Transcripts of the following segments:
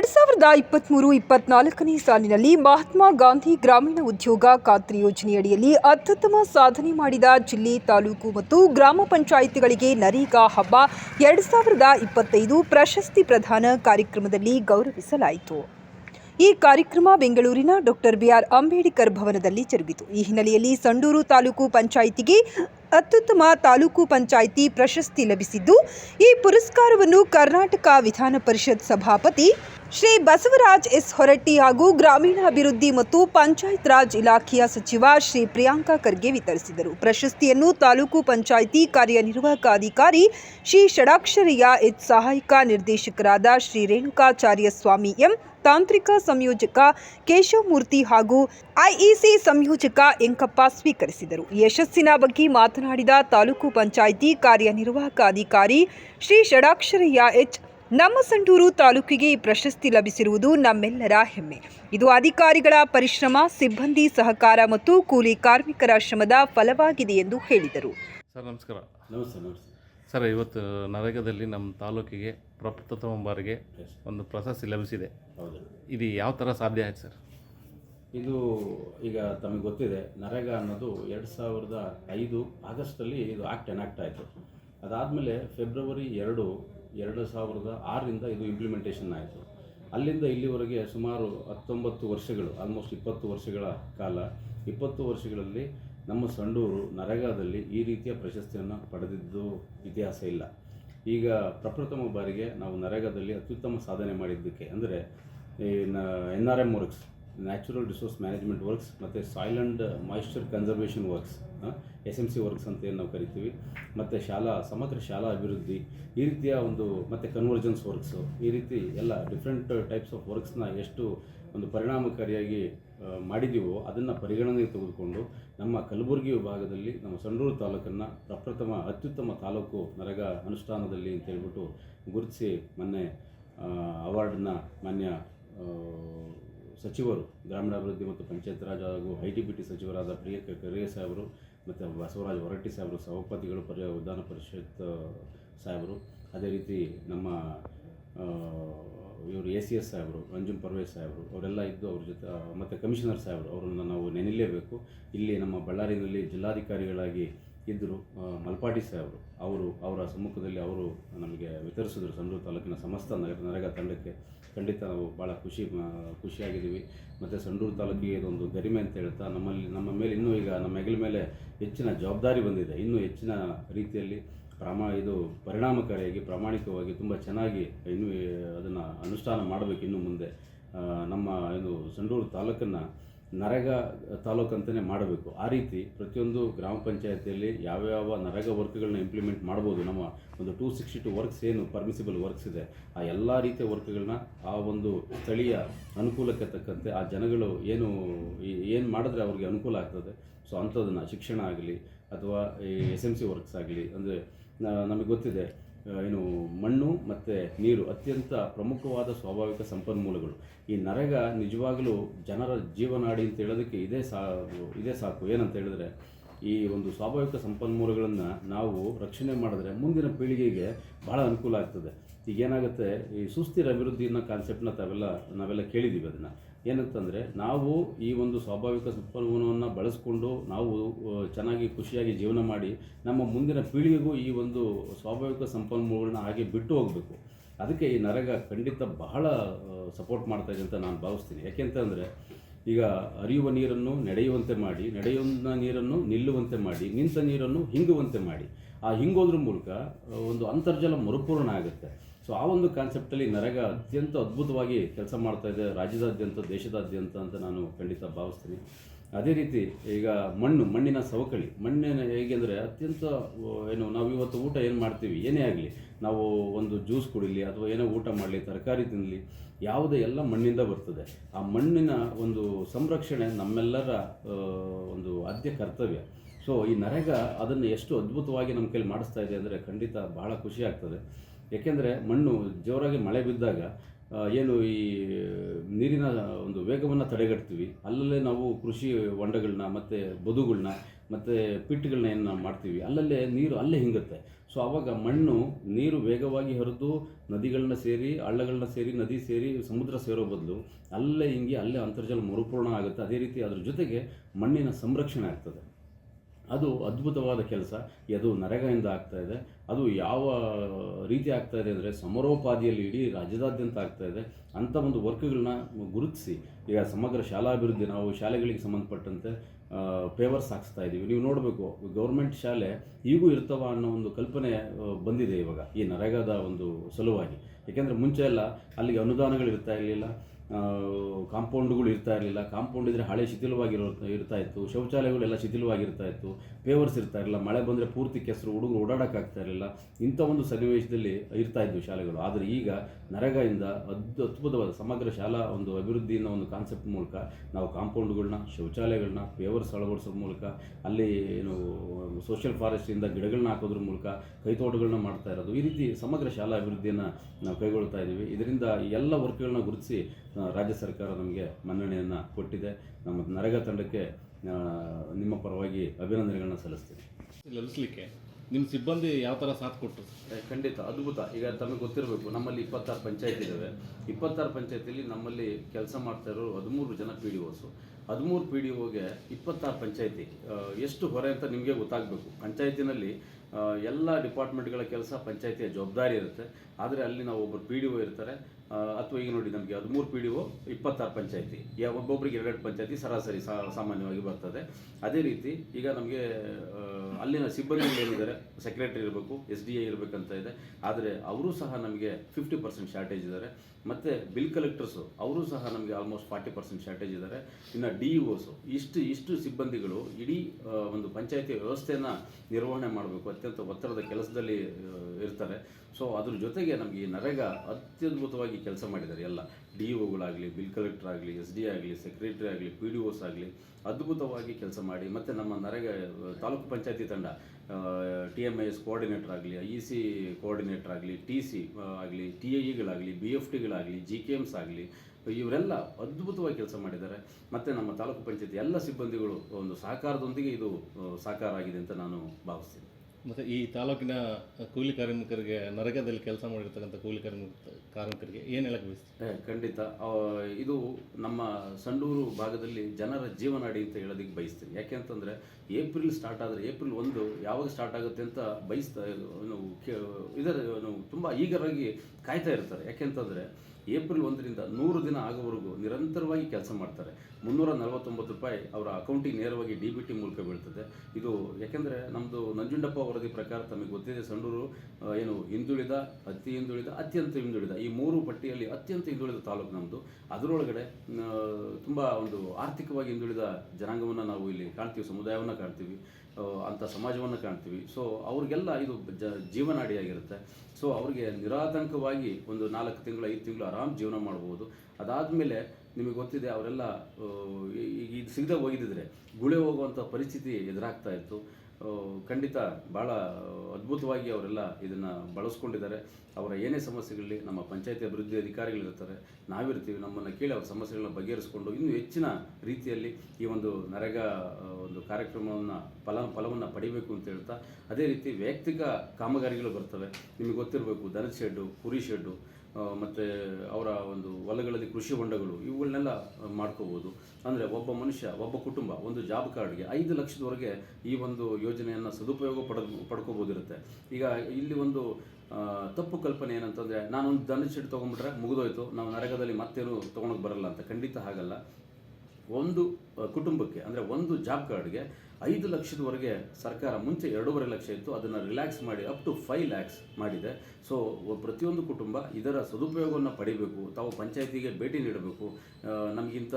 ಎರಡ್ ಸಾವಿರದ ಇಪ್ಪತ್ತ್ಮೂರು ಇಪ್ಪತ್ನಾಲ್ಕನೇ ಸಾಲಿನಲ್ಲಿ ಮಹಾತ್ಮ ಗಾಂಧಿ ಗ್ರಾಮೀಣ ಉದ್ಯೋಗ ಖಾತ್ರಿ ಯೋಜನೆಯಡಿಯಲ್ಲಿ ಅತ್ಯುತ್ತಮ ಸಾಧನೆ ಮಾಡಿದ ಜಿಲ್ಲೆ, ತಾಲೂಕು ಮತ್ತು ಗ್ರಾಮ ಪಂಚಾಯಿತಿಗಳಿಗೆ ನರೇಗಾ ಹಬ್ಬ ಎರಡ್ ಸಾವಿರದ ಇಪ್ಪತ್ತೈದು ಪ್ರಶಸ್ತಿ ಪ್ರದಾನ ಕಾರ್ಯಕ್ರಮದಲ್ಲಿ ಗೌರವಿಸಲಾಯಿತು. ಈ ಕಾರ್ಯಕ್ರಮ ಬೆಂಗಳೂರಿನ ಡಾಕ್ಟರ್ ಬಿಆರ್ ಅಂಬೇಡ್ಕರ್ ಭವನದಲ್ಲಿ ಜರುಗಿತು. ಈ ಹಿನ್ನೆಲೆಯಲ್ಲಿ ಸಂಡೂರು ತಾಲೂಕು ಪಂಚಾಯಿತಿಗೆ ಅತ್ಯುತ್ತಮ ತಾಲೂಕು ಪಂಚಾಯಿತಿ ಪ್ರಶಸ್ತಿ ಲಭಿಸಿದ್ದು, ಈ ಪುರಸ್ಕಾರವನ್ನು ಕರ್ನಾಟಕ ವಿಧಾನ ಪರಿಷತ್ ಸಭಾಪತಿ ಶ್ರೀ ಬಸವರಾಜ್ ಎಸ್ ಹೊರಟ್ಟಿ ಹಾಗೂ ಗ್ರಾಮೀಣಾಭಿವೃದ್ಧಿ ಮತ್ತು ಪಂಚಾಯತ್ ರಾಜ್ ಇಲಾಖೆಯ ಸಚಿವ ಶ್ರೀ ಪ್ರಿಯಾಂಕಾ ಖರ್ಗೆ ವಿತರಿಸಿದರು. ಪ್ರಶಸ್ತಿಯನ್ನು ತಾಲೂಕು ಪಂಚಾಯಿತಿ ಕಾರ್ಯನಿರ್ವಾಹಕ ಅಧಿಕಾರಿ ಶ್ರೀ ಷಡಾಕ್ಷರಯ್ಯ ಎಚ್ ಸಹಾಯಕ ನಿರ್ದೇಶಕರಾದ ಶ್ರೀ ರೇಣುಕಾಚಾರ್ಯ ಸ್ವಾಮಿ ಎಂ ತಾಂತ್ರಿಕ ಸಂಯೋಜಕ ಕೇಶವಮೂರ್ತಿ ಹಾಗೂ ಐಇಸಿ ಸಂಯೋಜಕ ಎಂಕಪ್ಪ ಸ್ವೀಕರಿಸಿದರು. ಯಶಸ್ಸಿನ ಬಗ್ಗೆ ಮಾತನಾಡಿದ ತಾಲೂಕು ಪಂಚಾಯಿತಿ ಕಾರ್ಯನಿರ್ವಾಹಕ ಅಧಿಕಾರಿ ಶ್ರೀ ಷಡಾಕ್ಷರಯ್ಯ ಎಚ್. ನಮ್ಮ ಸಂಡೂರು ತಾಲೂಕಿಗೆ ಈ ಪ್ರಶಸ್ತಿ ಲಭಿಸಿರುವುದು ನಮ್ಮೆಲ್ಲರ ಹೆಮ್ಮೆ. ಇದು ಅಧಿಕಾರಿಗಳ ಪರಿಶ್ರಮ ಸಿಬ್ಬಂದಿ ಸಹಕಾರ ಮತ್ತು ಕೂಲಿ ಕಾರ್ಮಿಕರ ಶ್ರಮದ ಫಲವಾಗಿದೆ ಎಂದು ಹೇಳಿದರು. ಸರ್ ನಮಸ್ಕಾರ. ನಮಸ್ತೆ ನಮಸ್ತೆ. ಸರ್ ಇವತ್ತು ನರೇಗಾದಲ್ಲಿ ನಮ್ಮ ತಾಲೂಕಿಗೆ ಪ್ರಪ್ರಥಮ ಬಾರಿಗೆ. ಒಂದು ಪ್ರಶಸ್ತಿ ಲಭಿಸಿದೆ. ಹೌದು. ಇದು ಯಾವ ಥರ ಸಾಧ್ಯ ಆಯ್ತು ಸರ್? ಇದು ಈಗ ತಮಗೆ ಗೊತ್ತಿದೆ ನರೇಗಾ ಅನ್ನೋದು ಎರಡು ಸಾವಿರದ ಐದು ಆಗಸ್ಟಲ್ಲಿ ಇದು ಆ್ಯಕ್ಟ್ ಎನಾಕ್ಟ್ ಆಯಿತು. ಅದಾದಮೇಲೆ ಫೆಬ್ರವರಿ ಎರಡು ಎರಡು ಸಾವಿರದ ಆರರಿಂದ ಇದು ಇಂಪ್ಲಿಮೆಂಟೇಷನ್ ಆಯಿತು. ಅಲ್ಲಿಂದ ಇಲ್ಲಿವರೆಗೆ ಸುಮಾರು ಹತ್ತೊಂಬತ್ತು ವರ್ಷಗಳು ಆಲ್ಮೋಸ್ಟ್ ಇಪ್ಪತ್ತು ವರ್ಷಗಳ ಕಾಲ ಇಪ್ಪತ್ತು ವರ್ಷಗಳಲ್ಲಿ ನಮ್ಮ ಸಂಡೂರು ನರೇಗಾದಲ್ಲಿ ಈ ರೀತಿಯ ಪ್ರಶಸ್ತಿಯನ್ನು ಪಡೆದಿದ್ದು ಇತಿಹಾಸ ಇಲ್ಲ. ಈಗ ಪ್ರಪ್ರಥಮ ಬಾರಿಗೆ ನಾವು ನರೇಗಾದಲ್ಲಿ ಅತ್ಯುತ್ತಮ ಸಾಧನೆ ಮಾಡಿದ್ದಕ್ಕೆ ಅಂದರೆ N R M works natural resource management works ಮತ್ತು and moisture conservation works S M C works ಅಂತ ಏನು ನಾವು ಕರಿತೀವಿ. ಮತ್ತು ಶಾಲಾ, ಸಮಗ್ರ ಶಾಲಾ ಅಭಿವೃದ್ಧಿ, ಈ ರೀತಿಯ ಒಂದು ಮತ್ತು ಕನ್ವರ್ಜೆನ್ಸ್ ವರ್ಕ್ಸು ಈ ರೀತಿ ಎಲ್ಲ ಡಿಫ್ರೆಂಟ್ ಟೈಪ್ಸ್ ಆಫ್ ವರ್ಕ್ಸ್ನ ಎಷ್ಟು ಒಂದು ಪರಿಣಾಮಕಾರಿಯಾಗಿ ಮಾಡಿದ್ದೀವೋ ಅದನ್ನು ಪರಿಗಣನೆಗೆ ತೆಗೆದುಕೊಂಡು ನಮ್ಮ ಕಲಬುರಗಿ ವಿಭಾಗದಲ್ಲಿ ನಮ್ಮ ಸಂಡೂರು ತಾಲೂಕನ್ನು ಪ್ರಪ್ರಥಮ ಅತ್ಯುತ್ತಮ ತಾಲೂಕು ನರಗ ಅನುಷ್ಠಾನದಲ್ಲಿ ಅಂತ ಹೇಳ್ಬಿಟ್ಟು ಗುರುತಿಸಿ ಮೊನ್ನೆ ಅವಾರ್ಡನ್ನ ಮಾನ್ಯ ಸಚಿವರು, ಗ್ರಾಮೀಣಾಭಿವೃದ್ಧಿ ಮತ್ತು ಪಂಚಾಯತ್ ರಾಜ್ ಹಾಗೂ ಐ ಟಿ ಬಿ ಟಿ ಸಚಿವರಾದ ಪ್ರಿಯ ಕರಿಯ ಸಾಹೇಬರು ಮತ್ತು ಬಸವರಾಜ ಹೊರಟ್ಟಿ ಸಾಹೇಬರು, ಸಭಾಪತಿಗಳು ಪರಿ ವಿಧಾನ ಪರಿಷತ್ ಸಾಹೇಬರು. ಅದೇ ರೀತಿ ನಮ್ಮ ಇವರು ಎ ಸಿ ಎಸ್ ಸಾಹೇಬರು, ಅಂಜುಮ್ ಪರ್ವೇಜ್ ಸಾಹೇಬರು, ಅವರೆಲ್ಲ ಇದ್ದು ಅವ್ರ ಜೊತೆ ಮತ್ತು ಕಮಿಷನರ್ ಸಾಹೇಬರು, ಅವರನ್ನು ನಾವು ನೆನಿಲೇಬೇಕು. ಇಲ್ಲಿ ನಮ್ಮ ಬಳ್ಳಾರಿಯಲ್ಲಿ ಜಿಲ್ಲಾಧಿಕಾರಿಗಳಾಗಿ ಇದ್ದರು ಮಲ್ಪಾಟಿ ಸಾಹೇಬರು. ಅವರು, ಅವರ ಸಮ್ಮುಖದಲ್ಲಿ ಅವರು ನಮಗೆ ವಿತರಿಸಿದ್ರು ಸಂಡೂರು ತಾಲೂಕಿನ ಸಮಸ್ತ ನಗರ ನರೇಗಾ ತಂಡಕ್ಕೆ. ಖಂಡಿತ ನಾವು ಭಾಳ ಖುಷಿ ಖುಷಿಯಾಗಿದ್ದೀವಿ. ಮತ್ತು ಸಂಡೂರು ತಾಲೂಕಿಗೆ ಇದೊಂದು ಗರಿಮೆ ಅಂತ ಹೇಳ್ತಾ, ನಮ್ಮಲ್ಲಿ, ನಮ್ಮ ಮೇಲೆ ಇನ್ನೂ ಈಗ ನಮ್ಮ ಹೆಗಲ ಮೇಲೆ ಹೆಚ್ಚಿನ ಜವಾಬ್ದಾರಿ ಬಂದಿದೆ. ಇನ್ನೂ ಹೆಚ್ಚಿನ ರೀತಿಯಲ್ಲಿ ಪ್ರಾಮಾ, ಇದು ಪರಿಣಾಮಕಾರಿಯಾಗಿ, ಪ್ರಾಮಾಣಿಕವಾಗಿ ತುಂಬ ಚೆನ್ನಾಗಿ ಇನ್ನು ಅದನ್ನು ಅನುಷ್ಠಾನ ಮಾಡಬೇಕು ಇನ್ನು ಮುಂದೆ. ನಮ್ಮ ಇದು ಸಂಡೂರು ತಾಲೂಕನ್ನು ನರಗ ತಾಲೂಕು ಅಂತಲೇ ಮಾಡಬೇಕು. ಆ ರೀತಿ ಪ್ರತಿಯೊಂದು ಗ್ರಾಮ ಪಂಚಾಯತಿಯಲ್ಲಿ ಯಾವ್ಯಾವ ನರಗ ವರ್ಕ್ಗಳನ್ನ ಇಂಪ್ಲಿಮೆಂಟ್ ಮಾಡ್ಬೋದು, ನಮ್ಮ ಒಂದು ಟೂ ಸಿಕ್ಸ್ಟಿ ಟು ವರ್ಕ್ಸ್ ಏನು ಪರ್ಮಿಸಿಬಲ್ ವರ್ಕ್ಸ್ ಇದೆ, ಆ ಎಲ್ಲ ರೀತಿಯ ವರ್ಕ್ಗಳನ್ನ ಆ ಒಂದು ಸ್ಥಳೀಯ ಅನುಕೂಲಕ್ಕೆ ತಕ್ಕಂತೆ ಆ ಜನಗಳು ಏನು ಏನು ಮಾಡಿದ್ರೆ ಅವ್ರಿಗೆ ಅನುಕೂಲ ಆಗ್ತದೆ. ಸೊ ಅಂಥದ್ದನ್ನು ಶಿಕ್ಷಣ ಆಗಲಿ, ಅಥವಾ ಈ ಎಸ್ ಎಂ ಸಿ ವರ್ಕ್ಸ್ ಆಗಲಿ, ಅಂದರೆ ನಮಗೆ ಗೊತ್ತಿದೆ ಏನು ಮಣ್ಣು ಮತ್ತು ನೀರು ಅತ್ಯಂತ ಪ್ರಮುಖವಾದ ಸ್ವಾಭಾವಿಕ ಸಂಪನ್ಮೂಲಗಳು. ಈ ನರೇಗ ನಿಜವಾಗಲೂ ಜನರ ಜೀವನಾಡಿ ಅಂತ ಹೇಳೋದಕ್ಕೆ ಇದೇ ಸಾ, ಇದೇ ಸಾಕು. ಏನಂತ ಹೇಳಿದ್ರೆ, ಈ ಒಂದು ಸ್ವಾಭಾವಿಕ ಸಂಪನ್ಮೂಲಗಳನ್ನು ನಾವು ರಕ್ಷಣೆ ಮಾಡಿದ್ರೆ ಮುಂದಿನ ಪೀಳಿಗೆಗೆ ಬಹಳ ಅನುಕೂಲ ಆಗ್ತದೆ. ಈಗ ಏನಾಗುತ್ತೆ, ಈ ಸುಸ್ಥಿರ ಅಭಿವೃದ್ಧಿ ಅನ್ನೋ ಕಾನ್ಸೆಪ್ಟ್ನ ತಾವೆಲ್ಲ, ನಾವೆಲ್ಲ ಕೇಳಿದ್ದೀವಿ ಅದನ್ನು. ಏನಂತಂದರೆ ನಾವು ಈ ಒಂದು ಸ್ವಾಭಾವಿಕ ಸಂಪನ್ಮೂಲವನ್ನು ಬಳಸಿಕೊಂಡು ನಾವು ಚೆನ್ನಾಗಿ ಖುಷಿಯಾಗಿ ಜೀವನ ಮಾಡಿ ನಮ್ಮ ಮುಂದಿನ ಪೀಳಿಗೆಗೂ ಈ ಒಂದು ಸ್ವಾಭಾವಿಕ ಸಂಪನ್ಮೂಲಗಳನ್ನ ಹಾಗೆ ಬಿಟ್ಟು ಹೋಗಬೇಕು. ಅದಕ್ಕೆ ಈ ನರಗ ಖಂಡಿತ ಬಹಳ ಸಪೋರ್ಟ್ ಮಾಡ್ತಾ ಇದೆ ಅಂತ ನಾನು ಭಾವಿಸ್ತೀನಿ. ಯಾಕೆಂತಂದರೆ ಈಗ ಹರಿಯುವ ನೀರನ್ನು ನಡೆಯುವಂತೆ ಮಾಡಿ ನಡೆಯುವ ನೀರನ್ನು ನಿಲ್ಲುವಂತೆ ಮಾಡಿ, ನಿಂತ ನೀರನ್ನು ಹಿಂಗುವಂತೆ ಮಾಡಿ. ಆ ಹಿಂಗೋದ್ರ ಮೂಲಕ ಒಂದು ಅಂತರ್ಜಲ ಮರುಪೂರ್ಣ ಆಗುತ್ತೆ. ಸೊ ಆ ಒಂದು ಕಾನ್ಸೆಪ್ಟಲ್ಲಿ ನರೇಗ ಅತ್ಯಂತ ಅದ್ಭುತವಾಗಿ ಕೆಲಸ ಮಾಡ್ತಾ ಇದೆ, ರಾಜ್ಯದಾದ್ಯಂತ, ದೇಶದಾದ್ಯಂತ ಅಂತ ನಾನು ಖಂಡಿತ ಭಾವಿಸ್ತೀನಿ. ಅದೇ ರೀತಿ ಈಗ ಮಣ್ಣು, ಮಣ್ಣಿನ ಸವಕಳಿ. ಮಣ್ಣಿನ ಹೇಗೆ ಅಂದರೆ ಅತ್ಯಂತ ಏನು, ನಾವು ಇವತ್ತು ಊಟ ಏನು ಮಾಡ್ತೀವಿ? ಏನೇ ಆಗಲಿ. ನಾವು ಒಂದು ಜ್ಯೂಸ್ ಕುಡಿಲಿ ಅಥವಾ ಏನೋ ಊಟ ಮಾಡಲಿ, ತರಕಾರಿ ತಿನ್ನಲಿ ಯಾವುದೇ ಎಲ್ಲ ಮಣ್ಣಿಂದ ಬರ್ತದೆ. ಆ ಮಣ್ಣಿನ ಒಂದು ಸಂರಕ್ಷಣೆ ನಮ್ಮೆಲ್ಲರ ಒಂದು ಆದ್ಯ ಕರ್ತವ್ಯ. ಸೊ ಈ ನರೇಗ ಅದನ್ನು ಎಷ್ಟು ಅದ್ಭುತವಾಗಿ ನಮ್ಮ ಕೈಲಿ ಮಾಡಿಸ್ತಾ ಇದೆ ಅಂದರೆ ಖಂಡಿತ ಬಹಳ ಖುಷಿ ಆಗ್ತದೆ. ಏಕೆಂದರೆ ಮಣ್ಣು ಜೋರಾಗಿ ಮಳೆ ಬಿದ್ದಾಗ ಏನು ಈ ನೀರಿನ ಒಂದು ವೇಗವನ್ನು ತಡೆಗಟ್ತೀವಿ. ಅಲ್ಲಲ್ಲೇ ನಾವು ಕೃಷಿ ಹೊಂಡಗಳನ್ನ ಮತ್ತು ಬದುಗಳನ್ನ ಮತ್ತು ಪಿಟ್ಗಳನ್ನ ಏನು ನಾವು ಮಾಡ್ತೀವಿ, ಅಲ್ಲಲ್ಲೇ ನೀರು ಅಲ್ಲೇ ಹಿಂಗುತ್ತೆ. ಸೊ ಆವಾಗ ಮಣ್ಣು ನೀರು ವೇಗವಾಗಿ ಹರಿದು ನದಿಗಳನ್ನ ಸೇರಿ ಹಳ್ಳಗಳನ್ನ ಸೇರಿ, ನದಿ ಸೇರಿ, ಸಮುದ್ರ ಸೇರೋ ಬದಲು ಅಲ್ಲೇ ಹಿಂಗೆ ಅಲ್ಲೇ ಅಂತರ್ಜಲ ಮರುಪೂರ್ಣ ಆಗುತ್ತೆ. ಅದೇ ರೀತಿ ಅದ್ರ ಜೊತೆಗೆ ಮಣ್ಣಿನ ಸಂರಕ್ಷಣೆ ಆಗ್ತದೆ. ಅದು ಅದ್ಭುತವಾದ ಕೆಲಸ. ನರೇಗಾಯಿಂದ ಆಗ್ತಾ ಇದೆ. ಅದು ಯಾವ ರೀತಿ ಆಗ್ತಾ ಇದೆ ಅಂದರೆ ಸಮರೋಪಾದಿಯಲ್ಲಿ ಇಡೀ ರಾಜ್ಯದಾದ್ಯಂತ ಆಗ್ತಾ ಇದೆ. ಅಂಥ ಒಂದು ವರ್ಕ್ಗಳನ್ನ ಗುರುತಿಸಿ ಈಗ ಸಮಗ್ರ ಶಾಲಾ ಅಭಿವೃದ್ಧಿ ನಾವು ಶಾಲೆಗಳಿಗೆ ಸಂಬಂಧಪಟ್ಟಂತೆ ಪೇವರ್ಸ್ ಹಾಕ್ಸ್ತಾ ಇದ್ದೀವಿ ನೀವು ನೋಡಬೇಕು, ಗೌರ್ಮೆಂಟ್ ಶಾಲೆ ಈಗೂ ಇರ್ತವ ಅನ್ನೋ ಒಂದು ಕಲ್ಪನೆ ಬಂದಿದೆ ಇವಾಗ ಈ ನರೇಗಾದ ಒಂದು ಸಲುವಾಗಿ. ಏಕೆಂದರೆ ಮುಂಚೆ ಎಲ್ಲ ಅಲ್ಲಿಗೆ ಅನುದಾನಗಳು ಇರ್ತಾ ಇರಲಿಲ್ಲ. ಕಾಂಪೌಂಡ್ಗಳು ಇರ್ತಾ ಇರಲಿಲ್ಲ. ಕಾಂಪೌಂಡ್ ಇದ್ದರೆ ಹಳೆ ಶಿಥಿಲವಾಗಿರೋ ಇರ್ತಾ ಇತ್ತು. ಶೌಚಾಲಯಗಳೆಲ್ಲ ಶಿಥಿಲವಾಗಿರ್ತಾ ಇತ್ತು. ಪೇವರ್ಸ್ ಇರ್ತಾ ಇರಲಿಲ್ಲ. ಮಳೆ ಬಂದರೆ ಪೂರ್ತಿ ಕೆಸರು, ಹುಡುಗರು ಓಡಾಡೋಕ್ಕಾಗ್ತಾ ಇರಲಿಲ್ಲ. ಇಂಥ ಒಂದು ಸನ್ನಿವೇಶದಲ್ಲಿ ಇರ್ತಾ ಇದ್ವು ಶಾಲೆಗಳು. ಆದರೆ ಈಗ ನರೇಗಾಯಿಂದ ಅದ್ ಅದ್ಭುತವಾದ ಸಮಗ್ರ ಶಾಲಾ ಒಂದು ಅಭಿವೃದ್ಧಿ ಅನ್ನೋ ಒಂದು ಕಾನ್ಸೆಪ್ಟ್ ಮೂಲಕ ನಾವು ಕಾಂಪೌಂಡ್ಗಳನ್ನ, ಶೌಚಾಲಯಗಳನ್ನ, ಪೇವರ್ಸ್ ಅಳವಡಿಸೋ ಮೂಲಕ, ಅಲ್ಲಿ ಏನು ಸೋಷಿಯಲ್ ಫಾರೆಸ್ಟಿಂದ ಗಿಡಗಳನ್ನ ಹಾಕೋದ್ರ ಮೂಲಕ ಕೈತೋಟಗಳನ್ನ ಮಾಡ್ತಾ ಇರೋದು. ಈ ರೀತಿ ಸಮಗ್ರ ಶಾಲಾ ಅಭಿವೃದ್ಧಿಯನ್ನು ನಾವು ಕೈಗೊಳ್ತಾ ಇದ್ದೀವಿ. ಇದರಿಂದ ಎಲ್ಲ ವರ್ಕ್ಗಳನ್ನ ಗುರುತಿಸಿ ರಾಜ್ಯ ಸರ್ಕಾರ ನಮಗೆ ಮನ್ನಣೆಯನ್ನು ಕೊಟ್ಟಿದೆ. ನಮ್ಮ ನರೇಗಾ ತಂಡಕ್ಕೆ ನಿಮ್ಮ ಪರವಾಗಿ ಅಭಿನಂದನೆಗಳನ್ನ ಸಲ್ಲಿಸ್ತೀನಿ. ಲಭಿಸ್ಲಿಕ್ಕೆ ನಿಮ್ಮ ಸಿಬ್ಬಂದಿ ಯಾವ ಥರ ಸಾಥ್ ಕೊಟ್ಟರು ಖಂಡಿತ. ಅದ್ಭುತ. ಈಗ ತಮಗೆ ಗೊತ್ತಿರಬೇಕು ನಮ್ಮಲ್ಲಿ ಇಪ್ಪತ್ತಾರು ಪಂಚಾಯತ್ ಇದ್ದಾವೆ ಇಪ್ಪತ್ತಾರು ಪಂಚಾಯತಿಲಿ ನಮ್ಮಲ್ಲಿ ಕೆಲಸ ಮಾಡ್ತಾ ಇರೋರು ಹದಿಮೂರು ಜನ ಪಿ ಡಿ ಓಸು ಹದಿಮೂರು ಪಿ ಡಿ ಓಗೆ ಇಪ್ಪತ್ತಾರು ಪಂಚಾಯತಿ. ಎಷ್ಟು ಹೊರೆ ಅಂತ ನಿಮಗೆ ಗೊತ್ತಾಗಬೇಕು. ಪಂಚಾಯತಿನಲ್ಲಿ ಎಲ್ಲ ಡಿಪಾರ್ಟ್ಮೆಂಟ್ಗಳ ಕೆಲಸ ಪಂಚಾಯತಿಯ ಜವಾಬ್ದಾರಿ ಇರುತ್ತೆ. ಆದರೆ ಅಲ್ಲಿ ನಾವು ಒಬ್ಬರು ಪಿ ಡಿ ಒ ಇರ್ತಾರೆ. ಅಥವಾ ಈಗ ನೋಡಿ ನಮಗೆ ಮೂರು ಪಿ ಡಿ ಒ ಇಪ್ಪತ್ತಾರು ಪಂಚಾಯತಿ. ಒಬ್ಬೊಬ್ಬರಿಗೆ ಎರಡೆರಡು ಪಂಚಾಯತಿ ಸರಾಸರಿ ಸಾಮಾನ್ಯವಾಗಿ ಬರ್ತದೆ. ಅದೇ ರೀತಿ ಈಗ ನಮಗೆ ಅಲ್ಲಿನ ಸಿಬ್ಬಂದಿಗಳು ಏನಿದ್ದಾರೆ ಸೆಕ್ರೆಟರಿ ಇರಬೇಕು ಎಸ್ ಡಿ ಎ ಇರಬೇಕಂತ ಇದೆ. ಆದರೆ ಅವರು ಸಹ ನಮಗೆ ಫಿಫ್ಟಿ ಪರ್ಸೆಂಟ್ ಶಾರ್ಟೇಜ್ ಇದ್ದಾರೆ. ಮತ್ತು ಬಿಲ್ ಕಲೆಕ್ಟರ್ಸು ಅವರು ಸಹ ನಮಗೆ ಆಲ್ಮೋಸ್ಟ್ ಫಾರ್ಟಿ ಪರ್ಸೆಂಟ್ ಶಾರ್ಟೇಜ್ ಇದ್ದಾರೆ ಇನ್ನು ಡಿ ಒಸು ಇಷ್ಟು ಇಷ್ಟು ಸಿಬ್ಬಂದಿಗಳು ಇಡೀ ಒಂದು ಪಂಚಾಯತಿ ವ್ಯವಸ್ಥೆಯನ್ನು ನಿರ್ವಹಣೆ ಮಾಡಬೇಕು, ಅತ್ಯಂತ ಒತ್ತಡದ ಕೆಲಸದಲ್ಲಿ ಇರ್ತಾರೆ. ಸೊ ಅದ್ರ ಜೊತೆಗೆ ನಮಗೆ ಈ ನರೇಗಾ ಅತ್ಯದ್ಭುತವಾಗಿ ಕೆಲಸ ಮಾಡಿದ್ದಾರೆ ಎಲ್ಲ. ಡಿ ಒಗಳಾಗಲಿ ಬಿಲ್ ಕಲೆಕ್ಟರ್ ಆಗಲಿ ಎಸ್ ಡಿ ಆಗಲಿ ಸೆಕ್ರೆಟರಿ ಆಗಲಿ ಪಿ ಡಿ ಒಸ್ ಆಗಲಿ. ಅದ್ಭುತವಾಗಿ ಕೆಲಸ ಮಾಡಿ, ಮತ್ತು ನಮ್ಮ ನರೇಗ, ತಾಲೂಕು ಪಂಚಾಯತಿ ತಂಡ T M I S coordinator ಆಗಲಿ, ಐ ಸಿ ಕೋಆರ್ಡಿನೇಟರ್ ಆಗಲಿ, ಟಿ ಸಿ ಆಗಲಿ, ಟಿ ಐ ಇಗಳಾಗಲಿ, ಬಿ ಎಫ್ ಟಿಗಳಾಗಲಿ ಜಿ ಕೆ ಎಮ್ಸ್ ಆಗಲಿ, ಇವರೆಲ್ಲ ಅದ್ಭುತವಾಗಿ ಕೆಲಸ ಮಾಡಿದ್ದಾರೆ. ಮತ್ತು ನಮ್ಮ ತಾಲೂಕು ಪಂಚಾಯತಿ ಎಲ್ಲ ಸಿಬ್ಬಂದಿಗಳು ಒಂದು ಸಹಕಾರದೊಂದಿಗೆ ಇದು ಸಾಕಾರ ಆಗಿದೆ ಅಂತ ನಾನು ಭಾವಿಸ್ತೀನಿ. ಮತ್ತು ಈ ತಾಲೂಕಿನ ಕೂಲಿ ಕಾರ್ಮಿಕರಿಗೆ ನರಗದಲ್ಲಿ ಕೆಲಸ ಮಾಡಿರ್ತಕ್ಕಂಥ ಕೂಲಿ ಕಾರ್ಮಿಕ ಕಾರ್ಮಿಕರಿಗೆ ಏನು ಹೇಳಕ್ಕೆ ಬಯಸ್ತೀವಿ ಖಂಡಿತ. ಇದು ನಮ್ಮ ಸಂಡೂರು ಭಾಗದಲ್ಲಿ ಜನರ ಜೀವನಾಡಿ ಅಂತ ಹೇಳೋದಕ್ಕೆ ಬಯಸ್ತೀನಿ. ಯಾಕೆ ಅಂತಂದರೆ ಏಪ್ರಿಲ್ ಸ್ಟಾರ್ಟ್ ಆದರೆ ಏಪ್ರಿಲ್ ಒಂದು ಯಾವಾಗ ಸ್ಟಾರ್ಟ್ ಆಗುತ್ತೆ ಅಂತ ಬಯಸ್ತಾ ನಾವು ಇದರ ತುಂಬ ಈಗರಾಗಿ ಕಾಯ್ತಾ ಇರ್ತಾರೆ. ಯಾಕೆಂತಂದರೆ ಏಪ್ರಿಲ್ ಒಂದರಿಂದ ನೂರು ದಿನ ಆಗೋವರೆಗೂ ನಿರಂತರವಾಗಿ ಕೆಲಸ ಮಾಡ್ತಾರೆ. ಮುನ್ನೂರ ನಲವತ್ತೊಂಬತ್ತು ರೂಪಾಯಿ ಅವರ ಅಕೌಂಟಿಗೆ ನೇರವಾಗಿ ಡಿ ಬಿ ಟಿ ಮೂಲಕ ಬೀಳ್ತದೆ. ಇದು ಯಾಕೆಂದರೆ ನಮ್ಮದು ನಂಜುಂಡಪ್ಪ ವರದಿ ಪ್ರಕಾರ ತಮಗೆ ಗೊತ್ತಿದೆ, ಸಂಡೂರು ಏನು ಹಿಂದುಳಿದ ಅತಿ ಹಿಂದುಳಿದ, ಅತ್ಯಂತ ಹಿಂದುಳಿದ, ಈ ಮೂರು ಪಟ್ಟಿಯಲ್ಲಿ ಅತ್ಯಂತ ಹಿಂದುಳಿದ ತಾಲೂಕು ನಮ್ಮದು ಅದರೊಳಗಡೆ ತುಂಬ ಒಂದು ಆರ್ಥಿಕವಾಗಿ ಹಿಂದುಳಿದ ಜನಾಂಗವನ್ನು ನಾವು ಇಲ್ಲಿ ಕಾಣ್ತೀವಿ, ಸಮುದಾಯವನ್ನು ಕಾಣ್ತೀವಿ. ಅಂಥ ಸಮಾಜವನ್ನು ಕಾಣ್ತೀವಿ. ಸೊ ಅವ್ರಿಗೆಲ್ಲ ಇದು ಜ, ಜೀವನಾಡಿಯಾಗಿರುತ್ತೆ. ಸೊ ಅವ್ರಿಗೆ ನಿರಾತಂಕವಾಗಿ ಒಂದು ನಾಲ್ಕು ತಿಂಗಳು, ಐದು ತಿಂಗಳು ಆರಾಮ್ ಜೀವನ ಮಾಡ್ಬೋದು. ಅದಾದಮೇಲೆ ನಿಮಗೆ ಗೊತ್ತಿದೆ, ಅವರೆಲ್ಲ ಈಗ ಇದು ಸಿಗದೆ ಹೋಗಿದ್ದಿದ್ರೆ ಗುಳೆ ಹೋಗುವಂಥ ಪರಿಸ್ಥಿತಿ ಎದುರಾಗ್ತಾ ಇತ್ತು. ಖಂಡಿತ ಭಾಳ ಅದ್ಭುತವಾಗಿ ಅವರೆಲ್ಲ ಇದನ್ನು ಬಳಸ್ಕೊಂಡಿದ್ದಾರೆ. ಅವರ ಏನೇ ಸಮಸ್ಯೆಗಳಲ್ಲಿ ನಮ್ಮ ಪಂಚಾಯತಿ ಅಭಿವೃದ್ಧಿ ಅಧಿಕಾರಿಗಳಿರ್ತಾರೆ ನಾವಿರ್ತೀವಿ. ನಮ್ಮನ್ನು ಕೇಳಿ ಅವ್ರ ಸಮಸ್ಯೆಗಳನ್ನ ಬಗೆಹರಿಸ್ಕೊಂಡು ಇನ್ನೂ ಹೆಚ್ಚಿನ ರೀತಿಯಲ್ಲಿ ಈ ಒಂದು ನರೇಗಾ ಒಂದು ಕಾರ್ಯಕ್ರಮವನ್ನು, ಫಲ, ಫಲವನ್ನು ಪಡಿಬೇಕು ಅಂತ ಹೇಳ್ತಾ, ಅದೇ ರೀತಿ ವೈಯಕ್ತಿಕ ಕಾಮಗಾರಿಗಳು ಬರ್ತವೆ. ನಿಮಗೆ ಗೊತ್ತಿರಬೇಕು, ದನದ ಶೆಡ್ಡು, ಕುರಿ ಶೆಡ್ಡು ಮತ್ತು ಅವರ ಒಂದು ಹೊಲಗಳಲ್ಲಿ ಕೃಷಿ ಹೊಂಡಗಳು, ಇವುಗಳನ್ನೆಲ್ಲ ಮಾಡ್ಕೋಬೋದು. ಅಂದರೆ ಒಬ್ಬ ಮನುಷ್ಯ, ಒಬ್ಬ ಕುಟುಂಬ, ಒಂದು ಜಾಬ್ ಕಾರ್ಡ್ಗೆ ಐದು ಲಕ್ಷದವರೆಗೆ ಈ ಒಂದು ಯೋಜನೆಯನ್ನು ಸದುಪಯೋಗ ಪಡ ಪಡ್ಕೋಬೋದಿರುತ್ತೆ. ಈಗ ಇಲ್ಲಿ ಒಂದು ತಪ್ಪು ಕಲ್ಪನೆ ಏನಂತಂದರೆ, ನಾನೊಂದು ದನ ಚೀಟ್ ತೊಗೊಂಡ್ಬಿಟ್ರೆ ಮುಗಿದೋಯ್ತು, ನಾವು ನರಗದಲ್ಲಿ ಮತ್ತೇನು ತೊಗೊಳಕ್ಕೆ ಬರಲ್ಲ ಅಂತ. ಖಂಡಿತ ಹಾಗಲ್ಲ. ಒಂದು ಕುಟುಂಬಕ್ಕೆ, ಅಂದರೆ ಒಂದು ಜಾಬ್ ಕಾರ್ಡ್ಗೆ ಐದು ಲಕ್ಷದವರೆಗೆ ಸರ್ಕಾರ ಮುಂಚೆ ಎರಡೂವರೆ ಲಕ್ಷ ಇತ್ತು, ಅದನ್ನು ರಿಲ್ಯಾಕ್ಸ್ ಮಾಡಿ ಅಪ್ ಟು ಫೈವ್ ಲ್ಯಾಕ್ಸ್ ಮಾಡಿದೆ. ಸೊ ಪ್ರತಿಯೊಂದು ಕುಟುಂಬ ಇದರ ಸದುಪಯೋಗವನ್ನು ಪಡಿಬೇಕು, ತಾವು ಪಂಚಾಯತಿಗೆ ಭೇಟಿ ನೀಡಬೇಕು ನಮಗಿಂತ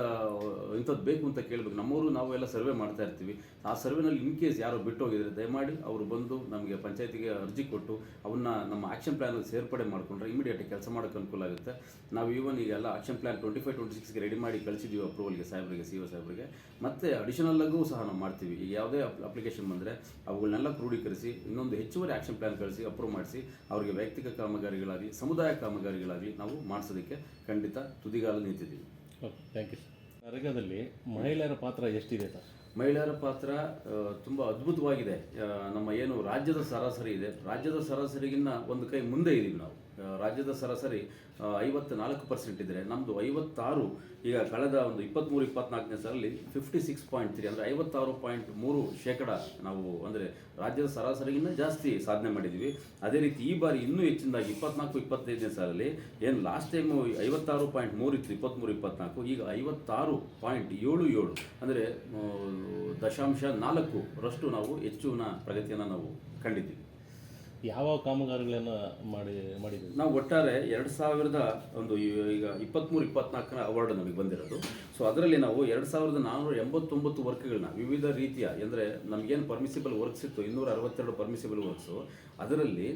ಇಂಥದ್ದು ಬೇಕು ಅಂತ ಕೇಳಬೇಕು. ನಮ್ಮವರು ನಾವು ಎಲ್ಲ ಸರ್ವೆ ಮಾಡ್ತಾ ಇರ್ತೀವಿ. ಆ ಸರ್ವೆನಲ್ಲಿ ಇನ್ ಕೇಸ್ ಯಾರೋ ಬಿಟ್ಟು ಹೋಗಿದ್ರೆ ದಯಮಾಡಿ ಅವರು ಬಂದು ನಮಗೆ ಪಂಚಾಯತಿಗೆ ಅರ್ಜಿ ಕೊಟ್ಟು ಅವನ್ನ ನಮ್ಮ ಆಕ್ಷನ್ ಪ್ಲ್ಯಾನಲ್ಲಿ ಸೇರ್ಪಡೆ ಮಾಡಿಕೊಂಡ್ರೆ ಇಮಿಡಿಯೇಟ್ ಕೆಲಸ ಮಾಡೋಕ್ಕೆ ಅನುಕೂಲ ಆಗುತ್ತೆ. ನಾವು ಈವನ್ ಈಗೆಲ್ಲ action plan twenty five twenty ಸಿಕ್ಸ್ಗೆ ready ಮಾಡಿ ಕಳಿಸಿದ್ದೀವಿ ಅಪ್ರೂವಲ್ಗೆ ಸಾಹೇಬರಿಗೆ ಸಿ ಒ ಸಾಹೇಬರಿಗೆ. ಮತ್ತೆ ಮತ್ತು ಅಡಿಷನಲ್ಲಾಗೂ ಸಹ ನಾವು ಮಾಡ್ತೀವಿ. ಈಗ ಯಾವುದೇ ಅಪ್ಲಿಕೇಶನ್ ಬಂದರೆ ಅವುಗಳನ್ನೆಲ್ಲ ಕ್ರೋಢೀಕರಿಸಿ ಇನ್ನೊಂದು ಹೆಚ್ಚುವರಿ ಆ್ಯಕ್ಷನ್ ಪ್ಲ್ಯಾನ್ ಕಳಿಸಿ ಅಪ್ರೂವ್ ಮಾಡಿಸಿ ಅವರಿಗೆ ವೈಯಕ್ತಿಕ ಕಾಮಗಾರಿಗಳಾಗಲಿ ಸಮುದಾಯ ಕಾಮಗಾರಿಗಳಾಗಲಿ ನಾವು ಮಾಡಿಸೋದಕ್ಕೆ ಖಂಡಿತ ತುದಿಗಾಲ ನಿಂತಿದ್ದೀವಿ. ಓಕೆ ಥ್ಯಾಂಕ್ ಯು ನರೇಗಾದಲ್ಲಿ ಮಹಿಳೆಯರ ಪಾತ್ರ ಎಷ್ಟಿದೆ ಸರ್ ಮಹಿಳೆಯರ ಪಾತ್ರ ತುಂಬ ಅದ್ಭುತವಾಗಿದೆ. ನಮ್ಮ ಏನು ರಾಜ್ಯದ ಸರಾಸರಿ ಇದೆ. ರಾಜ್ಯದ ಸರಾಸರಿಗಿನ್ನ ಒಂದು ಕೈ ಮುಂದೆ ಇದ್ದೀವಿ ನಾವು. ರಾಜ್ಯದ ಸರಾಸರಿ ಐವತ್ತು ನಾಲ್ಕು ಪರ್ಸೆಂಟ್ ಇದ್ದರೆ ನಮ್ಮದು ಐವತ್ತಾರು, ಈಗ ಕಳೆದ ಒಂದು ಇಪ್ಪತ್ತ್ಮೂರು ಇಪ್ಪತ್ನಾಲ್ಕನೇ ಸಾಲಲ್ಲಿ ಫಿಫ್ಟಿ ಸಿಕ್ಸ್ ಪಾಯಿಂಟ್ ತ್ರೀ ಅಂದರೆ ಐವತ್ತಾರು ಪಾಯಿಂಟ್ ಮೂರು ಶೇಕಡ ನಾವು ಅಂದರೆ ರಾಜ್ಯದ ಸರಾಸರಿಗಿನ್ನ ಜಾಸ್ತಿ ಸಾಧನೆ ಮಾಡಿದ್ದೀವಿ ಅದೇ ರೀತಿ ಈ ಬಾರಿ ಇನ್ನೂ ಹೆಚ್ಚಿನದಾಗಿ ಇಪ್ಪತ್ನಾಲ್ಕು, ಇಪ್ಪತ್ತೈದನೇ ಸಾಲಲ್ಲಿ ಏನು ಲಾಸ್ಟ್ ಟೈಮು ಐವತ್ತಾರು ಪಾಯಿಂಟ್ ಮೂರು ಇತ್ತು ಇಪ್ಪತ್ತ್ಮೂರು ಇಪ್ಪತ್ನಾಲ್ಕು, ಈಗ ಐವತ್ತಾರು ಪಾಯಿಂಟ್ ಏಳು ಏಳು ಅಂದರೆ ದಶಾಂಶ ನಾಲ್ಕು ರಷ್ಟು ನಾವು ಹೆಚ್ಚಿನ ಪ್ರಗತಿಯನ್ನು ನಾವು ಕಂಡಿದ್ದೀವಿ. ಯಾವ ಕಾಮಗಾರಿಗಳನ್ನು ಮಾಡಿ ಮಾಡಿದ್ದೀವಿ ನಾವು ಒಟ್ಟಾರೆ ಎರಡು ಸಾವಿರದ ಒಂದು ಈಗ ಇಪ್ಪತ್ತ್ಮೂರು ಇಪ್ಪತ್ನಾಲ್ಕನ ಅವಾರ್ಡ್ ನಮಗೆ ಬಂದಿರೋದು. ಸೊ ಅದರಲ್ಲಿ ನಾವು ಎರಡು ಸಾವಿರದ ನಾನ್ನೂರ ಎಂಬತ್ತೊಂಬತ್ತು ವರ್ಕ್ಗಳನ್ನ ವಿವಿಧ ರೀತಿಯ, ಅಂದರೆ ನಮಗೇನು ಪರ್ಮಿಸಿಬಲ್ ವರ್ಕ್ಸ್ ಇತ್ತು, ಇನ್ನೂರ ಅರವತ್ತೆರಡು ಪರ್ಮಿಸಿಬಲ್ ವರ್ಕ್ಸು ಅದರಲ್ಲಿ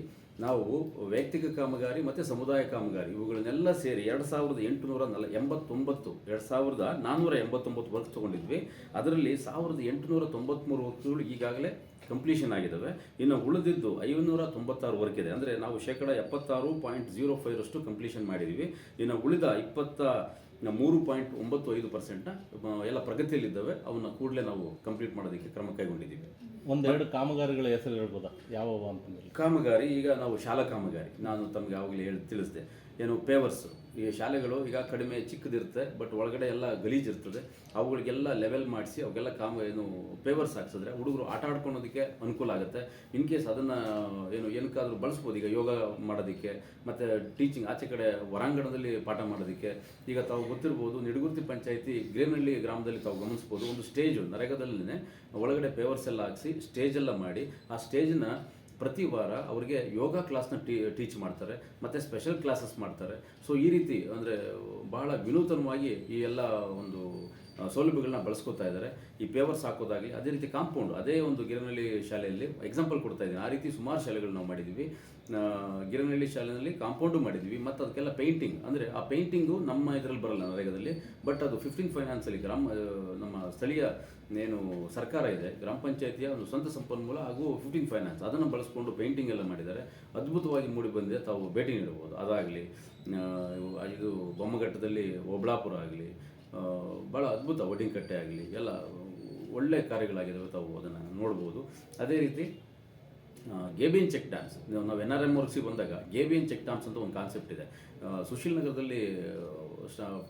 ನಾವು ವೈಯಕ್ತಿಕ ಕಾಮಗಾರಿ ಮತ್ತು ಸಮುದಾಯ ಕಾಮಗಾರಿ, ಇವುಗಳನ್ನೆಲ್ಲ ಸೇರಿ ಎರಡು ಸಾವಿರದ ಎಂಟುನೂರ ನಲ, ಎಂಬತ್ತೊಂಬತ್ತು, ಎರಡು ಸಾವಿರದ ನಾನ್ನೂರ ಎಂಬತ್ತೊಂಬತ್ತು ವರ್ಕ್ ತೊಗೊಂಡಿದ್ವಿ. ಅದರಲ್ಲಿ ಸಾವಿರದ ಎಂಟುನೂರ ತೊಂಬತ್ತ್ಮೂರು ವರ್ಕ್ಗಳು ಈಗಾಗಲೇ ಕಂಪ್ಲೀಷನ್ ಆಗಿದ್ದಾವೆ ಇನ್ನು ಉಳಿದಿದ್ದು ಐನೂರ ತೊಂಬತ್ತಾರು ವರ್ಕ್ ಇದೆ. ಅಂದರೆ ನಾವು ಶೇಕಡ ಎಪ್ಪತ್ತಾರು ಪಾಯಿಂಟ್ ಜೀರೋ ಫೈವ್ರಷ್ಟು ಕಂಪ್ಲೀಷನ್ ಮಾಡಿದ್ದೀವಿ ಇನ್ನು ಉಳಿದ ಇಪ್ಪತ್ತ ಮೂರು ಪಾಯಿಂಟ್ ಒಂಬತ್ತು ಐದು ಪರ್ಸೆಂಟ್ನ ಎಲ್ಲ ಪ್ರಗತಿಯಲ್ಲಿದ್ದಾವೆ. ಅವನ್ನ ಕೂಡಲೇ ನಾವು ಕಂಪ್ಲೀಟ್ ಮಾಡೋದಕ್ಕೆ ಕ್ರಮ ಕೈಗೊಂಡಿದ್ದೀವಿ. ಒಂದೆರಡು ಕಾಮಗಾರಿಗಳ ಹೆಸರು ಹೇಳ್ಬೋದಾ? ಯಾವ ಅಂತಂದ್ರೆ. ಕಾಮಗಾರಿ ಈಗ ನಾವು ಶಾಲಾ ಕಾಮಗಾರಿ. ನಾನು ತಮಗೆ ಆವಾಗಲೇ ಹೇಳಿ ತಿಳಿಸಿದೆ. ಏನು ಪೇವರ್ಸ್ ಈ ಶಾಲೆಗಳು ಈಗ ಕಡಿಮೆ ಚಿಕ್ಕದಿರುತ್ತೆ ಬಟ್ ಒಳಗಡೆ ಎಲ್ಲ ಗಲೀಜಿರ್ತದೆ ಅವುಗಳಿಗೆಲ್ಲ ಲೆವೆಲ್ ಮಾಡಿಸಿ ಅವಾಗೆಲ್ಲ ಕಾಮ ಏನು ಪೇವರ್ಸ್ ಹಾಕ್ಸಿದ್ರೆ ಹುಡುಗರು ಆಟ ಆಡ್ಕೊಳೋದಕ್ಕೆ ಅನುಕೂಲ ಆಗುತ್ತೆ. ಇನ್ ಕೇಸ್ ಅದನ್ನು, ಏನು ಏನಕ್ಕಾದರೂ ಬಳಸ್ಬೋದು, ಈಗ ಯೋಗ ಮಾಡೋದಕ್ಕೆ, ಮತ್ತು ಟೀಚಿಂಗ್ ಆಚೆ ಕಡೆ ಹೊರಾಂಗಣದಲ್ಲಿ ಪಾಠ ಮಾಡೋದಕ್ಕೆ. ಈಗ ತಾವು ಗೊತ್ತಿರ್ಬೋದು, ನಿಡಗುರ್ತಿ ಪಂಚಾಯಿತಿ ಗ್ರೇನಹಳ್ಳಿ ಗ್ರಾಮದಲ್ಲಿ ತಾವು ಗಮನಿಸ್ಬೋದು, ಒಂದು ಸ್ಟೇಜು ನರೇಗಾದಲ್ಲೇ ಒಳಗಡೆ ಪೇವರ್ಸ್ ಎಲ್ಲ ಹಾಕಿಸಿ ಸ್ಟೇಜ್ ಎಲ್ಲ ಮಾಡಿ, ಆ ಸ್ಟೇಜ್ನ ಪ್ರತಿ ವಾರ ಅವರಿಗೆ ಯೋಗ ಕ್ಲಾಸ್ನ ಟೀ ಟೀಚ್ ಮಾಡ್ತಾರೆ, ಮತ್ತು ಸ್ಪೆಷಲ್ ಕ್ಲಾಸಸ್ ಮಾಡ್ತಾರೆ. ಸೊ ಈ ರೀತಿ ಅಂದರೆ, ಬಹಳ ವಿನೂತನವಾಗಿ ಈ ಎಲ್ಲ ಒಂದು ಸೌಲಭ್ಯಗಳನ್ನ ಬಳಸ್ಕೊತಾ ಇದ್ದಾರೆ. ಈ ಪೇವರ್ಸ್ ಹಾಕೋದಾಗಲಿ, ಅದೇ ರೀತಿ ಕಾಂಪೌಂಡ್, ಅದೇ ಒಂದು ಗಿರನಹಳ್ಳಿ ಶಾಲೆಯಲ್ಲಿ ಎಕ್ಸಾಂಪಲ್ ಕೊಡ್ತಾ ಇದ್ದೀನಿ. ಆ ರೀತಿ ಸುಮಾರು ಶಾಲೆಗಳು ನಾವು ಮಾಡಿದ್ದೀವಿ ಗಿರನಹಳ್ಳಿ ಶಾಲೆಯಲ್ಲಿ ಕಾಂಪೌಂಡು ಮಾಡಿದ್ವಿ. ಮತ್ತು ಅದಕ್ಕೆಲ್ಲ ಪೇಂಟಿಂಗ್ ಅಂದರೆ ಆ ಪೇಂಟಿಂಗು ನಮ್ಮ ಇದರಲ್ಲಿ ಬರಲ್ಲ ನರೇಗಾದಲ್ಲಿ. ಬಟ್ ಅದು ಫಿಫ್ಟೀನ್ ಫೈನಾನ್ಸಲ್ಲಿ ಗ್ರಾಮ ನಮ್ಮ ಸ್ಥಳೀಯ ಏನು ಸರ್ಕಾರ ಇದೆ, ಗ್ರಾಮ ಪಂಚಾಯತಿಯ ಒಂದು ಸ್ವಂತ ಸಂಪನ್ಮೂಲ ಹಾಗೂ ಫಿಫ್ಟೀನ್ ಫೈನಾನ್ಸ್ ಅದನ್ನು ಬಳಸ್ಕೊಂಡು ಪೇಂಟಿಂಗ್ ಎಲ್ಲ ಮಾಡಿದ್ದಾರೆ. ಅದ್ಭುತವಾಗಿ ಮೂಡಿ ಬಂದಿದೆ. ತಾವು ಭೇಟಿ ನೀಡಬಹುದು. ಅದಾಗಲಿ ಇದು ಬೊಮ್ಮಘಟ್ಟದಲ್ಲಿ ಒಬ್ಳಾಪುರ ಆಗಲಿ ಭಾಳ ಅದ್ಭುತ ಕಟ್ಟೆ ಆಗಲಿ, ಎಲ್ಲ ಒಳ್ಳೆ ಕಾರ್ಯಗಳಾಗಿದ್ದಾವೆ ತಾವು ಅದನ್ನು ನೋಡ್ಬೋದು. ಅದೇ ರೀತಿ ಗೇಬಿನ್ ಚೆಕ್ ಡ್ಯಾಮ್ಸ್ ನಾವು ಎನ್ ಆರ್ ಎಂ ವರ್ಕ್ಸಿಗೆ ಬಂದಾಗ ಗೇಬಿಯನ್ ಚೆಕ್ ಡ್ಯಾಮ್ಸ್ ಅಂತ ಒಂದು ಕಾನ್ಸೆಪ್ಟ್ ಇದೆ. ಸುಶೀಲ್ ನಗರದಲ್ಲಿ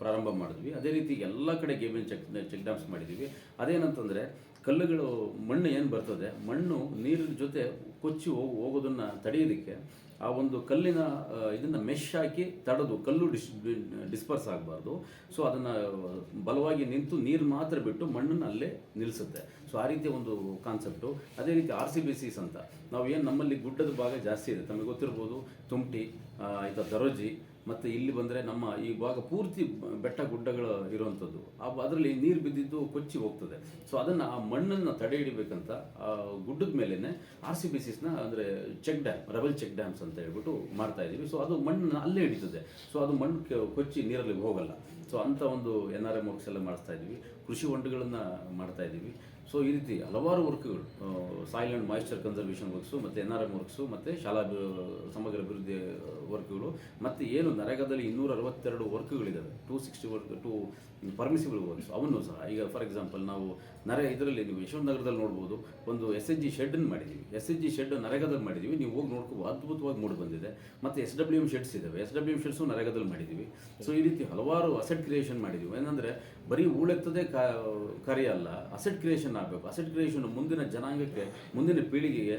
ಪ್ರಾರಂಭ ಮಾಡಿದ್ವಿ. ಅದೇ ರೀತಿ ಎಲ್ಲ ಕಡೆ ಗೇಬಿಯನ್ ಚೆಕ್ ಚೆಕ್ ಡ್ಯಾಮ್ಸ್ ಮಾಡಿದ್ದೀವಿ ಅದೇನಂತಂದರೆ, ಕಲ್ಲುಗಳು ಮಣ್ಣು ಏನು ಬರ್ತದೆ, ಮಣ್ಣು ನೀರಿನ ಜೊತೆ ಕೊಚ್ಚಿ ಹೋಗಿ, ಹೋಗೋದನ್ನು ತಡೆಯೋದಕ್ಕೆ ಆ ಒಂದು ಕಲ್ಲಿನ ಇದನ್ನು ಮೆಶ್ ಹಾಕಿ ತಡೆದು ಕಲ್ಲು ಡಿಸ್ ಡಿಸ್ಪರ್ಸ್ ಆಗಬಾರ್ದು. ಸೊ ಅದನ್ನು ಬಲವಾಗಿ ನಿಂತು ನೀರು ಮಾತ್ರ ಬಿಟ್ಟು ಮಣ್ಣನ್ನು ಅಲ್ಲೇ ನಿಲ್ಲಿಸುತ್ತೆ ಸೊ ಆ ರೀತಿಯ ಒಂದು ಕಾನ್ಸೆಪ್ಟು ಅದೇ ರೀತಿ ಆರ್ ಸಿ ಬಿ ಸಿಸ್ ಅಂತ. ನಾವು ಏನು ನಮ್ಮಲ್ಲಿ ಗುಡ್ಡದ ಭಾಗ ಜಾಸ್ತಿ ಇದೆ. ತಮಗೆ ಗೊತ್ತಿರ್ಬೋದು. ತುಮಟಿ ಆಯಿತಾ ದರೋಜಿ ಮತ್ತು ಇಲ್ಲಿ ಬಂದರೆ ನಮ್ಮ ಈ ಭಾಗ ಪೂರ್ತಿ ಬೆಟ್ಟ ಗುಡ್ಡಗಳು ಇರುವಂಥದ್ದು ಅದರಲ್ಲಿ ನೀರು ಬಿದ್ದಿದ್ದು ಕೊಚ್ಚಿ ಹೋಗ್ತದೆ. ಸೊ ಅದನ್ನು ಆ ಮಣ್ಣನ್ನು ತಡೆ ಹಿಡಿಬೇಕಂತ, ಆ ಗುಡ್ಡದ ಮೇಲೇ ಆರ್ ಸಿ ಬಿ ಸಿಸ್ನ ಅಂದರೆ check dam, rubble check dams ಅಂತ ಹೇಳ್ಬಿಟ್ಟು ಮಾಡ್ತಾ ಇದ್ದೀವಿ ಸೊ ಅದು ಮಣ್ಣನ್ನು ಅಲ್ಲೇ ಹಿಡಿತದೆ. ಸೊ ಅದು ಮಣ್ಣು ಕೊಚ್ಚಿ ನೀರಲ್ಲಿ ಹೋಗಲ್ಲ. ಸೊ ಅಂಥ ಒಂದು ಎನ್ ಆರ್ ಎಂ ಎಲ್ಲ ಮಾಡಿಸ್ತಾ ಇದ್ದೀವಿ ಕೃಷಿ ಹೊಂಡಗಳನ್ನು ಮಾಡ್ತಾ ಇದ್ದೀವಿ ಸೊ ಈ ರೀತಿ ಹಲವಾರು ವರ್ಕ್ಗಳು soil and moisture conservation works ಮತ್ತು ಎನ್ ಆರ್ ಎಂ ವರ್ಕ್ಸು ಮತ್ತು ಶಾಲಾ ಸಮಗ್ರ ಅಭಿವೃದ್ಧಿ ವರ್ಕ್ಗಳು ಮತ್ತು ಏನು ನರೇಗಾದಲ್ಲಿ ಇನ್ನೂರ ಅರವತ್ತೆರಡು ವರ್ಕ್ಗಳಿದ್ದಾವೆ two sixty work to permissible works ಅವನ್ನು ಸಹ, ಈಗ ಫಾರ್ ಎಕ್ಸಾಂಪಲ್ ನಾವು ನರೆ, ಇದರಲ್ಲಿ ನೀವು ಯಶವಂತನಗರದಲ್ಲಿ ನೋಡ್ಬೋದು, ಒಂದು ಎಸ್ ಎಚ್ ಜಿ ಶೆಡ್ಡನ್ನು ಮಾಡಿದ್ದೀವಿ ಎಸ್ ಎಚ್ ಜಿ ಶೆಡ್ ನರೇಗಾದಲ್ಲಿ ಮಾಡಿದ್ದೀವಿ ನೀವು ಹೋಗಿ ನೋಡ್ಕೋ, ಅದ್ಭುತವಾಗಿ ಮೂಡಿ ಬಂದಿದೆ. ಮತ್ತು ಎಸ್ ಡಬ್ಲ್ಯೂ ಎಂ ಶೆಡ್ಸ್ ಇದ್ದಾವೆ ಎಸ್ ಡಬ್ಲ್ಯೂ ಎಂ ಶೆಡ್ಸು ನರೇಗಾದಲ್ಲಿ ಮಾಡಿದ್ದೀವಿ ಸೊ ಈ ರೀತಿ ಹಲವಾರು ಅಸೆಟ್ ಕ್ರಿಯೇಷನ್ ಮಾಡಿದ್ದೀವಿ ಏನಂದರೆ ಬರೀ ಉಳೆತ್ತದೆ ಕಾ ಕಾರ್ಯ ಅಲ್ಲ ಅಸೆಟ್ ಕ್ರಿಯೇಷನ್ ಆಗಬೇಕು. ಅಸೆಟ್ ಕ್ರಿಯೇಷನ್ ಮುಂದಿನ ಜನಾಂಗಕ್ಕೆ, ಮುಂದಿನ ಪೀಳಿಗೆಗೆ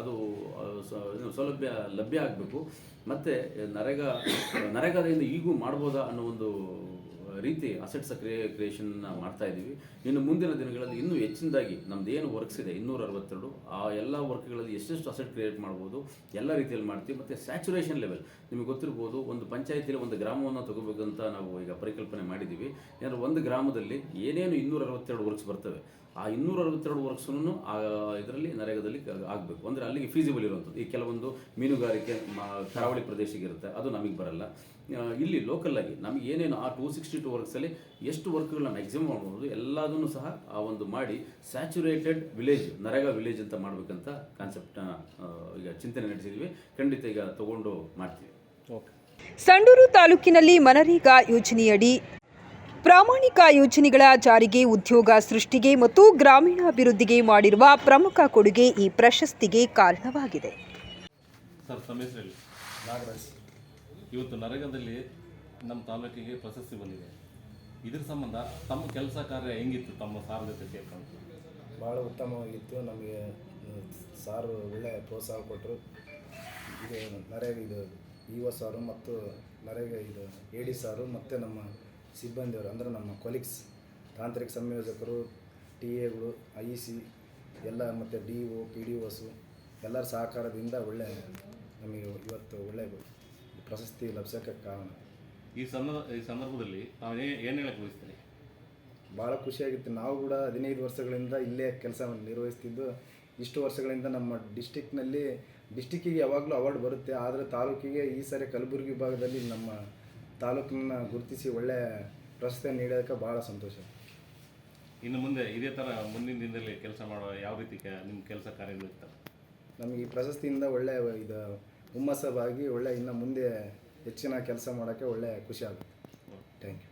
ಅದು ಸೌಲಭ್ಯ ಲಭ್ಯ ಆಗಬೇಕು. ಮತ್ತು ನರೇಗಾ, ನರೇಗಾದಿಂದ ಈಗೂ ಮಾಡ್ಬೋದಾ ಅನ್ನೋ ಒಂದು ರೀತಿ ಅಸೆಟ್ಸ್ ಕ್ರಿಯೇ ಕ್ರಿಯೇಷನ್ ಮಾಡ್ತಾ ಇದ್ದೀವಿ. ಇನ್ನು ಮುಂದಿನ ದಿನಗಳಲ್ಲಿ ಇನ್ನೂ ಹೆಚ್ಚಿನದಾಗಿ ನಮ್ದು ಏನು ವರ್ಕ್ಸ್ ಇದೆ, ಇನ್ನೂರ ಅರವತ್ತೆರಡು, ಆ ಎಲ್ಲ ವರ್ಕ್ಗಳಲ್ಲಿ ಎಷ್ಟೆಷ್ಟು ಅಸೆಟ್ ಕ್ರಿಯೇಟ್ ಮಾಡ್ಬೋದು, ಎಲ್ಲ ರೀತಿಯಲ್ಲಿ ಮಾಡ್ತೀವಿ. ಮತ್ತು ಸ್ಯಾಚುರೇಷನ್ ಲೆವೆಲ್ ನಿಮಗೆ ಗೊತ್ತಿರ್ಬೋದು, ಒಂದು ಪಂಚಾಯತಿಯಲ್ಲಿ ಒಂದು ಗ್ರಾಮವನ್ನು ತಗೋಬೇಕಂತ ನಾವು ಈಗ ಪರಿಕಲ್ಪನೆ ಮಾಡಿದ್ದೀವಿ. ಏನಾದ್ರೂ ಒಂದು ಗ್ರಾಮದಲ್ಲಿ ಏನೇನು ಇನ್ನೂರ ಅರವತ್ತೆರಡು ವರ್ಕ್ಸ್ ಬರ್ತವೆ, ಆ ಇನ್ನೂರ ಅರವತ್ತೆರಡು ವರ್ಕ್ಸನ್ನು ಆ ಇದರಲ್ಲಿ ನರೇಗದಲ್ಲಿ ಆಗಬೇಕು. ಅಂದರೆ ಅಲ್ಲಿಗೆ ಫೀಸಿಬಲ್ ಇರುವಂಥದ್ದು. ಈ ಕೆಲವೊಂದು ಮೀನುಗಾರಿಕೆ ಕರಾವಳಿ ಪ್ರದೇಶಕ್ಕೆ ಇರುತ್ತೆ. ಅದು ನಮಗೆ ಬರಲ್ಲ. ಇಲ್ಲಿ ಲೋಕಲ್ಲಾಗಿ ನಮಗೆ ಏನೇನು ಆ ಟೂ ಸಿಕ್ಸ್ಟಿ ಟು ವರ್ಕ್ಸಲ್ಲಿ ಎಷ್ಟು ವರ್ಕ್ಗಳನ್ನ ಮ್ಯಾಕ್ಸಿಮಮ್ ಮಾಡ್ಬೋದು ಎಲ್ಲದನ್ನು ಸಹ ಆ ಒಂದು ಮಾಡಿ ಸ್ಯಾಚುರೇಟೆಡ್ ವಿಲೇಜ್ ನರೇಗಾ ವಿಲೇಜ್ ಅಂತ ಮಾಡಬೇಕಂತ ಕಾನ್ಸೆಪ್ಟ್ನ ಈಗ ಚಿಂತನೆ ನಡೆಸಿದ್ವಿ. ಖಂಡಿತ ಈಗ ತಗೊಂಡು ಮಾಡ್ತೀವಿ. ಓಕೆ ಸಂಡೂರು ತಾಲೂಕಿನಲ್ಲಿ ಮನರೇಗಾ ಯೋಜನೆಯಡಿ ಪ್ರಾಮಾಣಿಕ ಯೋಜನೆಗಳ ಜಾರಿಗೆ ಉದ್ಯೋಗ ಸೃಷ್ಟಿಗೆ ಮತ್ತು ಗ್ರಾಮೀಣಾಭಿವೃದ್ಧಿಗೆ ಮಾಡಿರುವ ಪ್ರಮುಖ ಕೊಡುಗೆ ಈ ಪ್ರಶಸ್ತಿಗೆ ಕಾರಣವಾಗಿದೆ. ಇವತ್ತು ನರಗದಲ್ಲಿ ನಮ್ಮ ತಾಲೂಕಿಗೆ ಪ್ರಶಸ್ತಿ ಬಂದಿದೆ. ಇದ್ರ ಸಂಬಂಧ ತಮ್ಮ ಕೆಲಸ ಕಾರ್ಯ ಹೆಂಗಿತ್ತು ತಮ್ಮ ಸಾರ್ ಜೊತೆ ಸೇರ್ಕೊಂಡು ಭಾಳ ಉತ್ತಮವಾಗಿತ್ತು. ನಮಗೆ ಸಾರು ಒಳ್ಳೆಯ ಪ್ರೋತ್ಸಾಹ ಕೊಟ್ಟರು. ಇದು ನರೇಗ ಇದು ಇ ಒ ಸಾರು ಮತ್ತು ನರೇಗ ಇದು ಎ ಡಿ ಸಾರು ಮತ್ತು ನಮ್ಮ ಸಿಬ್ಬಂದಿಯವರು, ಅಂದರೆ ನಮ್ಮ ಕೊಲೀಗ್ಸ್ ತಾಂತ್ರಿಕ ಸಂಯೋಜಕರು, ಟಿ ಎಗಳು, ಐ ಸಿ, ಎಲ್ಲ ಮತ್ತು D O, P D Os ಎಲ್ಲರ ಸಹಕಾರದಿಂದ ಒಳ್ಳೆಯ ನಮಗೆ ಇವತ್ತು ಒಳ್ಳೆ ಪ್ರಶಸ್ತಿ ಲಭಿಸೋಕ್ಕೆ ಕಾರಣ ಈ ಸಂದರ್ಭ ಈ ಸಂದರ್ಭದಲ್ಲಿ ನಾವು ಏನು ಹೇಳಕ್ಕೆ ಬಯಸ್ತೀರಿ? ಭಾಳ ಖುಷಿಯಾಗಿತ್ತು. ನಾವು ಕೂಡ ಹದಿನೈದು ವರ್ಷಗಳಿಂದ ಇಲ್ಲೇ ಕೆಲಸವನ್ನು ನಿರ್ವಹಿಸ್ತಿದ್ದು. ಇಷ್ಟು ವರ್ಷಗಳಿಂದ ನಮ್ಮ ಡಿಸ್ಟಿಕ್ನಲ್ಲಿ ಡಿಸ್ಟಿಕ್ಕಿಗೆ ಯಾವಾಗಲೂ ಅವಾರ್ಡ್ ಬರುತ್ತೆ. ಆದರೆ ತಾಲೂಕಿಗೆ ಈ ಸಾರಿ ಕಲಬುರಗಿ ಭಾಗದಲ್ಲಿ ನಮ್ಮ ತಾಲೂಕನ್ನ ಗುರುತಿಸಿ ಒಳ್ಳೆಯ ಪ್ರಶಸ್ತಿ ನೀಡೋದಕ್ಕೆ ಭಾಳ ಸಂತೋಷ. ಇನ್ನು ಮುಂದೆ ಇದೇ ಥರ ಮುಂದಿನ ದಿನದಲ್ಲಿ ಕೆಲಸ ಮಾಡೋ ಯಾವ ರೀತಿ ನಿಮ್ಮ ಕೆಲಸ ಕಾರ್ಯಗಳಿರ್ತಾರೆ ನಮಗೆ ಈ ಪ್ರಶಸ್ತಿಯಿಂದ ಒಳ್ಳೆಯ ಇದು ಹುಮ್ಮಸ್ಸವಾಗಿ ಒಳ್ಳೆ ಇನ್ನು ಮುಂದೆ ಹೆಚ್ಚಿನ ಕೆಲಸ ಮಾಡೋಕ್ಕೆ ಒಳ್ಳೆ ಖುಷಿ ಆಗುತ್ತೆ. Thank you